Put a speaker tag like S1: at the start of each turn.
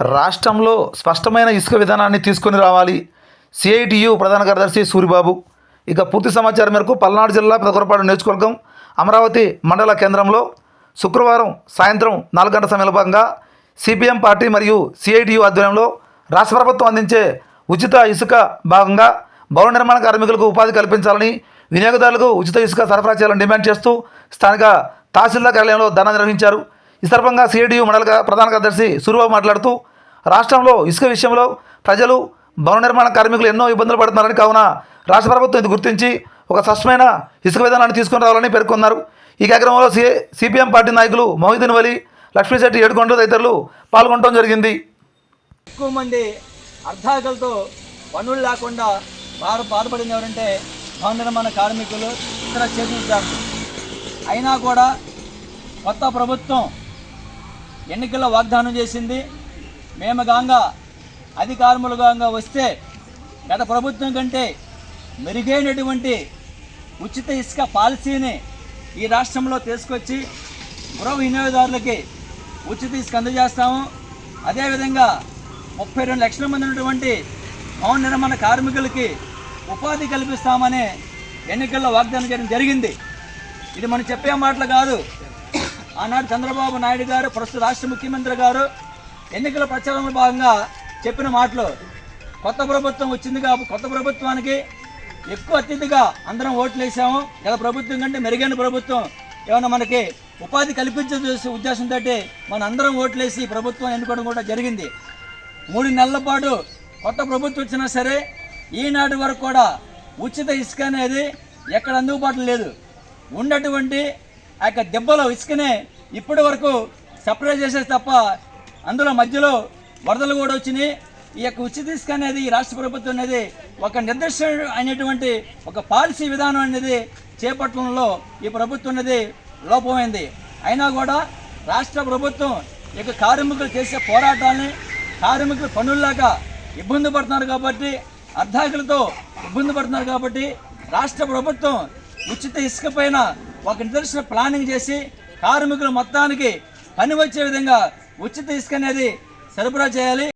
S1: రాష్ట్రంలో స్పష్టమైన ఇసుక విధానాన్ని తీసుకొని రావాలి. సిఐటియు ప్రధాన కార్యదర్శి సూరిబాబు. ఇక పూర్తి సమాచారం మేరకు పల్నాడు జిల్లా పెదకొరపాడు నియోజకవర్గం అమరావతి మండల కేంద్రంలో శుక్రవారం సాయంత్రం నాలుగు గంటల సమయంలో భాగంగా సిపిఎం పార్టీ మరియు సిఐటియు ఆధ్వర్యంలో రాష్ట్ర ప్రభుత్వం అందించే ఉచిత ఇసుక భాగంగా భవన నిర్మాణ కార్మికులకు ఉపాధి కల్పించాలని వినియోగదారులకు ఉచిత ఇసుక సరఫరా చేయాలని డిమాండ్ చేస్తూ స్థానిక తహసీల్దార్ కార్యాలయంలో ధర్నా నిర్వహించారు. ఈ సందర్భంగా సిఐడియు మండల ప్రధాన కార్యదర్శి సూర్యబాబు మాట్లాడుతూ రాష్ట్రంలో ఇసుక విషయంలో ప్రజలు భవన నిర్మాణ కార్మికులు ఎన్నో ఇబ్బందులు పడుతున్నారని కావున రాష్ట్ర ప్రభుత్వం ఇది గుర్తించి ఒక స్పష్టమైన ఇసుక విధానాన్ని తీసుకొని రావాలని పేర్కొన్నారు. ఈ కార్యక్రమంలో సి సిపిఎం పార్టీ నాయకులు మొహిద్దీన్ వలి లక్ష్మీశెట్టి ఏడుకొండ తదితరులు పాల్గొనడం జరిగింది.
S2: ఎక్కువ మంది అర్ధాకలతో పనులు లేకుండా బాధ బాధపడింది ఎవరంటే భవన నిర్మాణ కార్మికులు ఇతర చేతులు అయినా కూడా కొత్త ప్రభుత్వం ఎన్నికల్లో వాగ్దానం చేసింది. మేము గాంగా అధికారములుగా వస్తే గత ప్రభుత్వం కంటే మెరుగైనటువంటి ఉచిత ఇసుక పాలసీని ఈ రాష్ట్రంలో తీసుకొచ్చి గృహ వినియోగదారులకి ఉచిత ఇసుక అందజేస్తాము. అదేవిధంగా ముప్పై రెండు లక్షల మంది ఉన్నటువంటి భవన నిర్మాణ కార్మికులకి ఉపాధి కల్పిస్తామని ఎన్నికల్లో వాగ్దానం చేయడం జరిగింది. ఇది మనం చెప్పే మాటలు కాదు. ఆనాడు చంద్రబాబు నాయుడు గారు ప్రస్తుత రాష్ట్ర ముఖ్యమంత్రి గారు ఎన్నికల ప్రచారంలో భాగంగా చెప్పిన మాటలు కొత్త ప్రభుత్వం వచ్చింది కాబట్టి కొత్త ప్రభుత్వానికి ఎక్కువ అతిథిగా అందరం ఓట్లు వేసాము. గత ప్రభుత్వం కంటే మెరుగైన ప్రభుత్వం ఏమైనా మనకి ఉపాధి కల్పించే ఉద్దేశంతో మన అందరం ఓట్లేసి వేసి ప్రభుత్వం ఎన్నుకోవడం కూడా జరిగింది. మూడు నెలల పాటు కొత్త ప్రభుత్వం వచ్చినా సరే ఈనాటి వరకు కూడా ఉచిత ఇసుక అనేది ఎక్కడ అందుబాటులో లేదు. ఉన్నటువంటి ఆ యొక్క దెబ్బలో ఇసుకనే ఇప్పటి వరకు సప్లై చేసేది తప్ప అందులో మధ్యలో వరదలు కూడా వచ్చినాయి. ఈ యొక్క ఉచిత ఇసుక అనేది ఈ రాష్ట్ర ప్రభుత్వం అనేది ఒక నిర్దిష్ట అయినటువంటి ఒక పాలసీ విధానం అనేది చేపట్టడంలో ఈ ప్రభుత్వం అనేది లోపమైంది. అయినా కూడా రాష్ట్ర ప్రభుత్వం ఈ యొక్క కార్మికులు చేసే పోరాటాన్ని కార్మికులు పనుల్లాక ఇబ్బంది పడుతున్నారు కాబట్టి అర్ధాకులతో ఇబ్బంది పడుతున్నారు కాబట్టి రాష్ట్ర ప్రభుత్వం ఉచిత ఇసుక పైన ఒక నిర్దిష్ట ప్లానింగ్ చేసి కార్మికులు మొత్తానికి పని వచ్చే విధంగా ఉచిత ఇసుక అనేది సరఫరా చేయాలి.